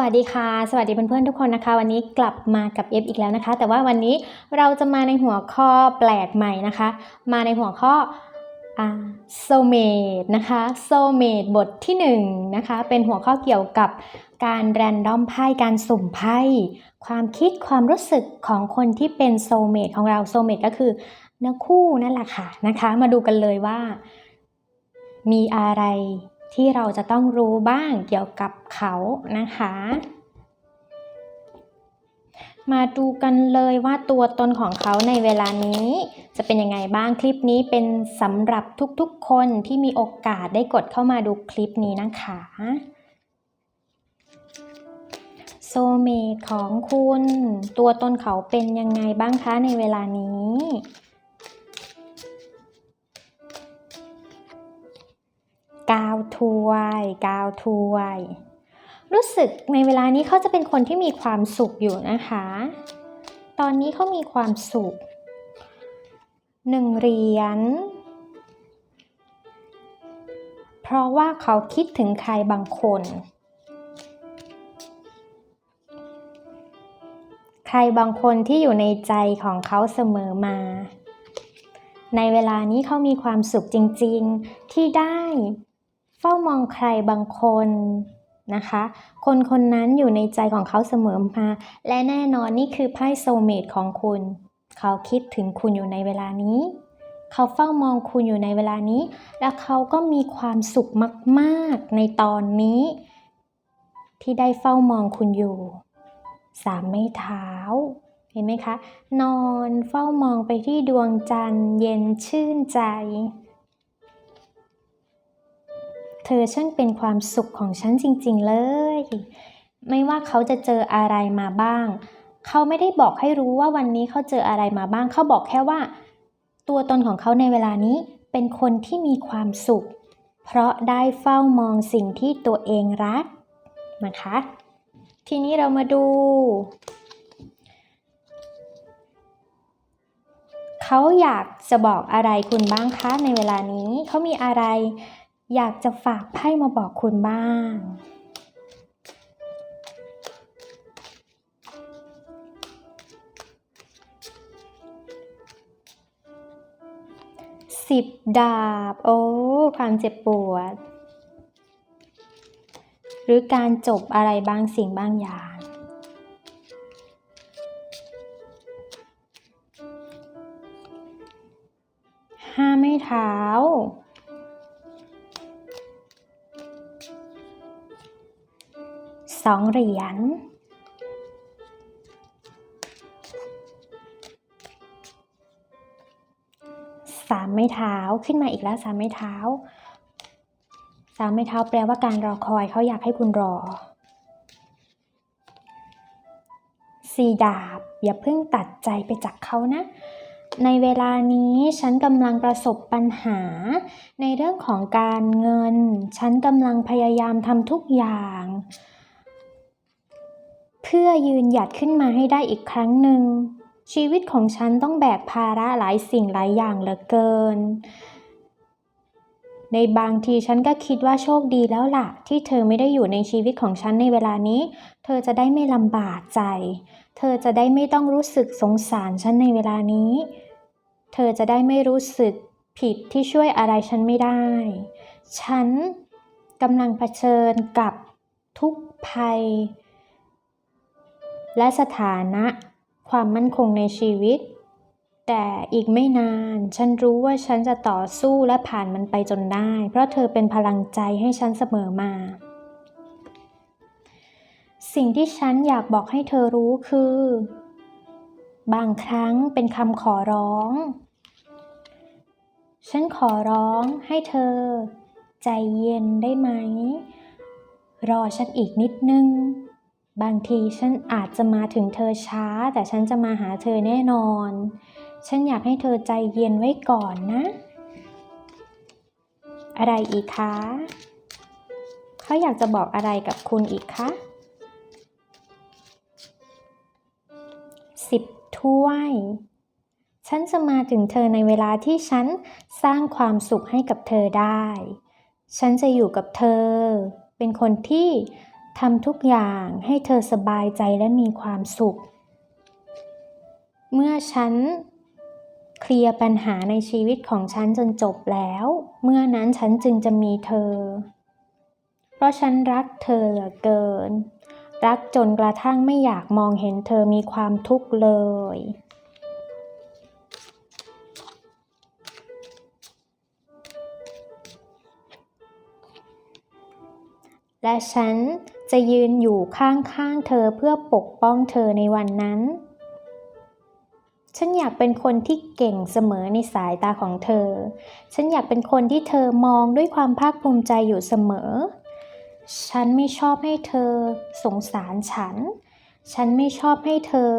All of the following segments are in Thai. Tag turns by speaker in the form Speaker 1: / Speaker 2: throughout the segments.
Speaker 1: วัสดีค่ะ สวัสดีเพื่อนๆทุกคนนะคะ วันนี้กลับมากับเอฟอีกแล้วนะคะ แต่ว่าวันนี้เราจะมาในหัวข้อแปลกใหม่นะคะ มาในหัวข้อโซเมดนะคะโซเมดบทที่หนึ่งนะคะเป็นหัวข้อเกี่ยวกับการแรนดอมไพ่การสุ่มไพ่ความคิดความรู้สึกของคนที่เป็นโซเมดของเราโซเมดก็คือเนื้อคู่นั่นแหละค่ะนะคะ มาดูกันเลยว่า มีอะไร ที่เราจะต้องรู้บ้างเกี่ยวกับเขานะคะ มาดูกันเลยว่าตัวตนของเขาในเวลานี้ จะเป็นยังไงบ้างคลิปนี้เป็นสำหรับทุกๆคนที่มีโอกาสได้กดเข้ามาดูคลิปนี้นะคะโซเมของคุณ ตัวตนเขาเป็นยังไงบ้างคะในเวลานี้ กาวถวย กาวถวย รู้สึกในเวลานี้เขาจะเป็นคนที่มีความสุขอยู่นะคะ ตอนนี้เขามีความสุขหนึ่งเหรียญ เพราะว่าเขาคิดถึงใครบางคน ใครบางคนที่อยู่ในใจของเขาเสมอมา ในเวลานี้เขามีความสุขจริง ๆ ที่ได้ ฝ้ามองใครบางคนนะคะ คนคนนั้นอยู่ในใจของเขาเสมอมา และแน่นอนนี่คือไพ่โซเมตของคุณ เขาคิดถึงคุณอยู่ในเวลานี้ เขาเฝ้ามองคุณอยู่ในเวลานี้ และเขาก็มีความสุขมากๆในตอนนี้ ที่ได้เฝ้ามองคุณอยู่สามไม้เท้า เห็นไหมคะ นอนเฝ้ามองไปที่ดวงจันทร์เย็นชื่นใจ เธอช่างเป็นความสุขของฉันจริงๆเลย ไม่ว่าเขาจะเจออะไรมาบ้าง เขาไม่ได้บอกให้รู้ว่าวันนี้เขาเจออะไรมาบ้าง เขาบอกแค่ว่า ตัวตนของเขาในเวลานี้เป็นคนที่มีความสุข เพราะได้เฝ้ามองสิ่งที่ตัวเองรักนะคะ ทีนี้เรามาดู เขาอยากจะบอกอะไรคุณบ้างคะในเวลานี้ เขามีอะไร อยากจะฝากไพ่มาบอกคุณบ้าง สิบดาบ โอ้ ความเจ็บปวด หรือการจบอะไรบางสิ่งบางอย่างห้าไม่เท้า สองเหรียญสามไม้เท้าขึ้นมาอีกแล้วสามไม้เท้าสามไม้เท้าแปลว่าการรอคอยเขาอยากให้คุณรอสี่ดาบ อย่าเพิ่งตัดใจไปจากเขานะ ในเวลานี้ฉันกำลังประสบปัญหา ในเรื่องของการเงิน ฉันกำลังพยายามทำทุกอย่าง พื่อยืนหยัดขึ้นมาให้ได้อีกครั้งหนึ่ง ชีวิตของฉันต้องแบกภาระหลายสิ่งหลายอย่างเหลือเกิน ในบางทีฉันก็คิดว่าโชคดีแล้วล่ะ ที่เธอไม่ได้อยู่ในชีวิตของฉันในเวลานี้ เธอจะได้ไม่ลำบากใจ เธอจะได้ไม่ต้องรู้สึกสงสารฉันในเวลานี้ เธอจะได้ไม่รู้สึกผิดที่ช่วยอะไรฉันไม่ได้ ฉันกำลังเผชิญกับทุกภัย และสถานะ ความมั่นคงในชีวิต แต่อีกไม่นาน ฉันรู้ว่าฉันจะต่อสู้และผ่านมันไปจนได้ เพราะเธอเป็นพลังใจให้ฉันเสมอมา สิ่งที่ฉันอยากบอกให้เธอรู้คือ บางครั้งเป็นคำขอร้อง ฉันขอร้องให้เธอ ใจเย็นได้ไหม รอฉันอีกนิดนึง บางทีฉันอาจจะมาถึงเธอช้า แต่ฉันจะมาหาเธอแน่นอน ฉันอยากให้เธอใจเย็นไว้ก่อนนะ อะไรอีกคะเขาอยากจะบอกอะไรกับคุณอีกคะสิบถ้วย ฉันจะมาถึงเธอในเวลาที่ฉันสร้างความสุขให้กับเธอได้ ฉันจะอยู่กับเธอ เป็นคนที่ ทำทุกอย่างให้เธอสบายใจและมีความสุข เมื่อฉันเคลียร์ปัญหาในชีวิตของฉันจนจบแล้ว เมื่อนั้นฉันจึงจะมีเธอ เพราะฉันรักเธอเหลือเกิน รักจนกระทั่งไม่อยากมองเห็นเธอมีความทุกข์เลย และฉันจะยืนอยู่ข้างๆเธอเพื่อปกป้องเธอในวันนั้น ฉันอยากเป็นคนที่เก่งเสมอในสายตาของเธอ ฉันอยากเป็นคนที่เธอมองด้วยความภาคภูมิใจอยู่เสมอ ฉันไม่ชอบให้เธอสงสารฉัน ฉันไม่ชอบให้เธอ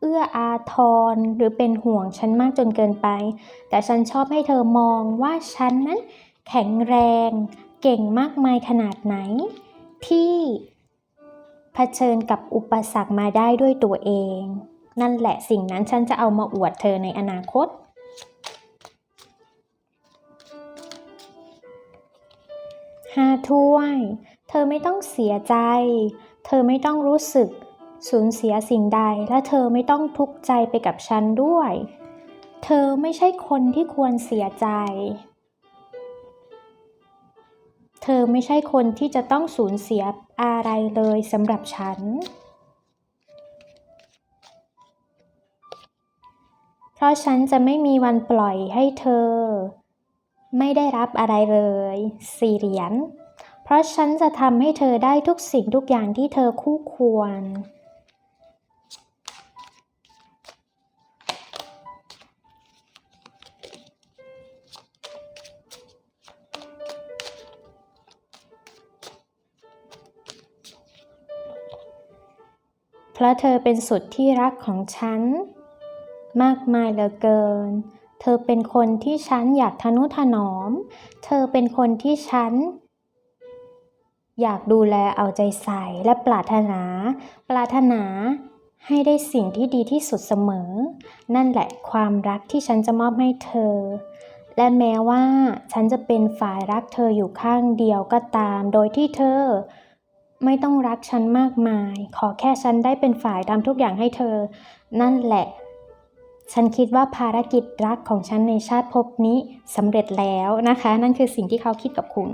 Speaker 1: เอื้ออาทรหรือเป็นห่วงฉันมากจนเกินไป แต่ฉันชอบให้เธอมองว่าฉันนั้นแข็งแรง เก่งมากมายขนาดไหน ที่เผชิญกับอุปสรรคมาได้ด้วยตัวเอง นั่นแหละสิ่งนั้นฉันจะเอามาอวดเธอในอนาคต ห้าถ้วย เธอไม่ต้องเสียใจ เธอไม่ต้องรู้สึกสูญเสียสิ่งใด และเธอไม่ต้องทุกข์ใจไปกับฉันด้วย เธอไม่ใช่คนที่ควรเสียใจ เธอไม่ใช่คนที่จะต้องสูญเสียอะไรเลยสำหรับฉัน เพราะฉันจะไม่มีวันปล่อยให้เธอ ไม่ได้รับอะไรเลยสี่เหรียญเพราะฉันจะทำให้เธอได้ทุกสิ่งทุกอย่างที่เธอคู่ควร ราะเธอเป็นสุดที่รักของฉัน มากมายเหลือเกิน เธอเป็นคนที่ฉันอยากทนุถนอม เธอเป็นคนที่ฉัน อยากดูแลเอาใจใส่และปรารถนา ปรารถนาให้ได้สิ่งที่ดีที่สุดเสมอ นั่นแหละความรักที่ฉันจะมอบให้เธอ และแม้ว่าฉันจะเป็นฝ่ายรักเธออยู่ข้างเดียวก็ตาม โดยที่เธอ ไม่ต้องรักฉันมากมาย ขอแค่ฉันได้เป็นฝ่ายทำทุกอย่างให้เธอ นั่นแหละ ฉันคิดว่าภารกิจรักของฉันในชาติภพนี้สำเร็จแล้วนะคะ นั่นคือสิ่งที่เขาคิดกับคุณ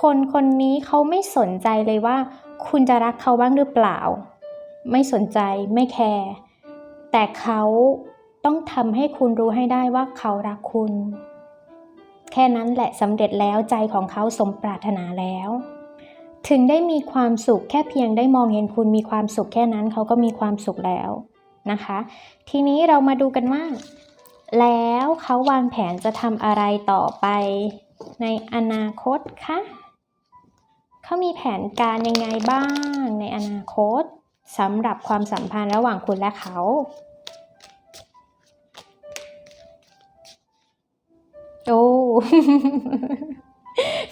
Speaker 1: คนคนนี้เขาไม่สนใจเลยว่า คุณจะรักเขาบ้างหรือเปล่า ไม่สนใจไม่แคร์แต่เขาต้องทำให้คุณรู้ให้ได้ว่าเขารักคุณ ค่นั้นแหละสำเร็จแล้วใจของเขาสมปรารถนาแล้ว ถึงได้มีความสุขแค่เพียงได้มองเห็นคุณมีความสุขแค่นั้นเขาก็มีความสุขแล้วนะคะ ทีนี้เรามาดูกันว่า แล้วเขาวางแผนจะทำอะไรต่อไปในอนาคตคะเขามีแผนการยังไงบ้างในอนาคตสำหรับความสัมพันธ์ระหว่างคุณและเขา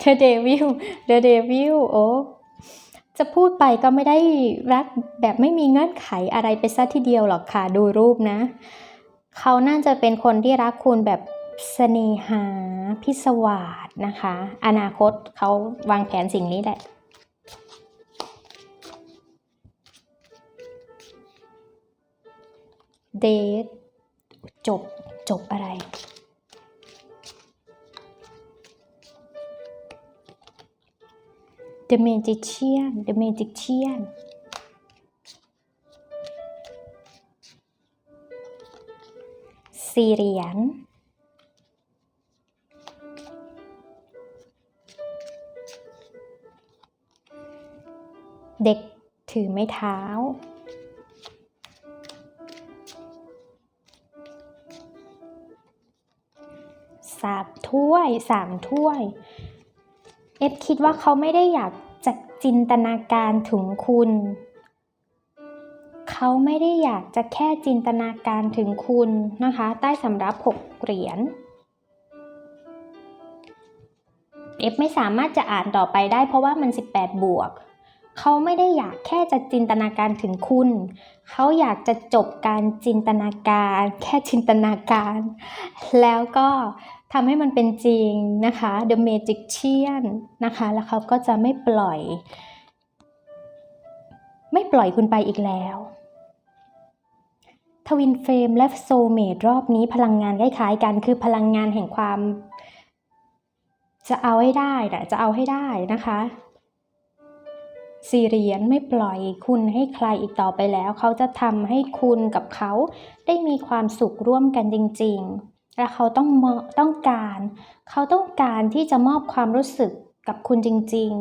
Speaker 1: The Devil The Devil โอ้จะพูดไปก็ไม่ได้รักแบบไม่มีเงื่อนไขอะไรไปซะทีเดียวหรอกค่ะ ดูรูปนะ เขาน่าจะเป็นคนที่รักคุณแบบเสน่หาพิศวาสนะคะ อนาคตเขาวางแผนสิ่งนี้แหละเดทจบจบอะไร The Magician The Magician สี่เหรียญเด็กถือไม้เท้า สามถ้วยสามถ้วย ฟคิดว่าเขาไม่ได้อยากจะจินตนาการถึงคุณ เขาไม่ได้อยากจะแค่จินตนาการถึงคุณนะคะ ใต้สำรับหกเหรียญเอฟไม่สามารถจะอ่านต่อไปได้เพราะว่ามัน 18 บวก เขาไม่ได้อยากแค่จะจินตนาการถึงคุณ เขาอยากจะจบการจินตนาการ แค่จินตนาการ แล้วก็ ทำให้มันเป็นจริงนะคะ The Magician นะคะ แล้วเขาก็จะไม่ปล่อย ไม่ปล่อยคุณไปอีกแล้วทวินเฟรมและโซเมดรอบนี้พลังงานคล้ายๆกันคือพลังงานแห่งความ จะเอาให้ได้นะจะเอาให้ได้นะคะซีเรียนไม่ปล่อยคุณให้ใครอีกต่อไปแล้ว เขาจะทำให้คุณกับเขาได้มีความสุขร่วมกันจริง ๆ และเขาต้องต้องการ เขาต้องการที่จะมอบความรู้สึกกับคุณจริง ๆ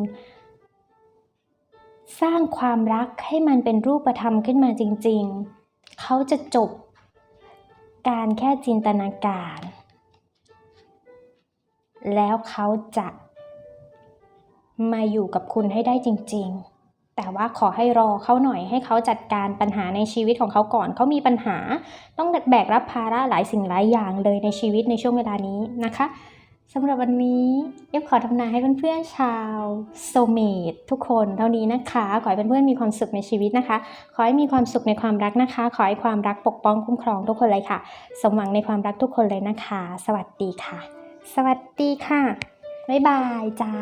Speaker 1: สร้างความรักให้มันเป็นรูปธรรมขึ้นมาจริง ๆ เขาจะจบการแค่จินตนาการ แล้วเขาจะมาอยู่กับคุณให้ได้จริง ๆ แต่ว่าขอให้รอเขาหน่อยให้เขาจัดการปัญหาในชีวิตของเขาก่อนเขามีปัญหา ต้องแบกรับภาระหลายสิ่งหลายอย่างเลยในชีวิตในช่วงเวลานี้นะคะสำหรับวันนี้เอฟขอทำนายให้เพื่อนๆชาวโซเมดทุกคนเท่านี้นะคะ ขอให้เพื่อนๆมีความสุขในชีวิตนะคะ ขอให้มีความสุขในความรักนะคะ ขอให้ความรักปกป้องคุ้มครองทุกคนเลยค่ะ สมหวังในความรักทุกคนเลยนะคะ สวัสดีค่ะ สวัสดีค่ะ บ๊ายบายจ้า